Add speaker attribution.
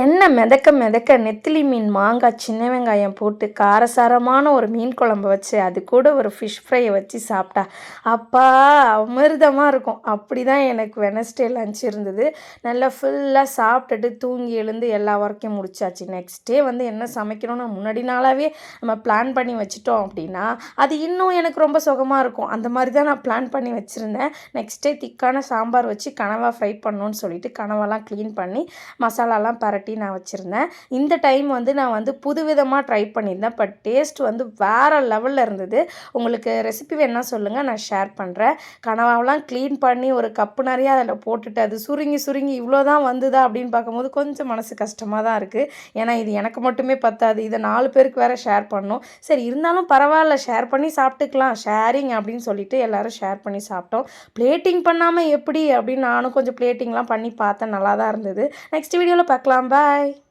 Speaker 1: எண்ணெய் மிதக்க மிதக்க நெத்திலி மீன் மாங்காய் சின்ன வெங்காயம் போட்டு காரசாரமான ஒரு மீன் குழம்பு வச்சு அது கூட ஒரு ஃபிஷ் ஃப்ரையை வச்சு சாப்பிட்டா அப்பா அமிர்தமாக இருக்கும். அப்படி தான் எனக்கு வெனஸ்டே லஞ்ச் இருந்தது. நல்லா ஃபுல்லாக சாப்பிட்டுட்டு தூங்கி எழுந்து எல்லா ஒர்க்கையும் முடிச்சாச்சு. நெக்ஸ்ட் டே வந்து என்ன சமைக்கணும்னு முன்னாடி நாளாகவே நம்ம பிளான் பண்ணி வச்சுட்டோம் அப்படின்னா அது இன்னும் எனக்கு ரொம்ப சுகமாக இருக்கும். அந்த மாதிரி தான் நான் பிளான் பண்ணி வச்சுருந்தேன். நெக்ஸ்ட் டே திக்கான சாம்பார் வச்சு கனவா ஃப்ரை பண்ணணும்னு சொல்லிட்டு கனவாலாம் க்ளீன் பண்ணி மசாலாலாம் பரட்டி நான் வச்சுருந்தேன். இந்த டைம் வந்து நான் வந்து புதுவிதமாக ட்ரை பண்ணியிருந்தேன். பட் டேஸ்ட் வந்து வேறு லெவலில் இருந்தது. உங்களுக்கு ரெசிபி வேணால் சொல்லுங்கள் நான் ஷேர் பண்ணுறேன் கனவாவெலாம் க்ளீன் பண்ணி ஒரு கப்பு நிறைய அதில் போட்டுட்டு அது சுருங்கி சுருங்கி இவ்வளோ தான் வந்துதா அப்படின்னு பார்க்கும்போது கொஞ்சம் மனசு கஷ்டமாக தான் இருக்குது ஏன்னா இது எனக்கு மட்டுமே பத்தாது. இதை நாலு பேருக்கு வேறு ஷேர் பண்ணோம் சரி இருந்தாலும் பரவாயில்ல ஷேர் பண்ணி சாப்பிட்டுக்கலாம். ஷேரிங் அப்படின்னு சொல்லிட்டு எல்லோரும் ஷேர் பண்ணி சாப்பிட்டோம். பிளேட்டிங் பண்ணாமல் எப்படி அப்படின்னு நானும் கொஞ்சம் பிளேட்டிங்லாம் பண்ணி பார்த்தேன். நல்லா தான் இருந்தது நெக்ஸ்ட் வீடியோவில் பார்க்கலாம். বাই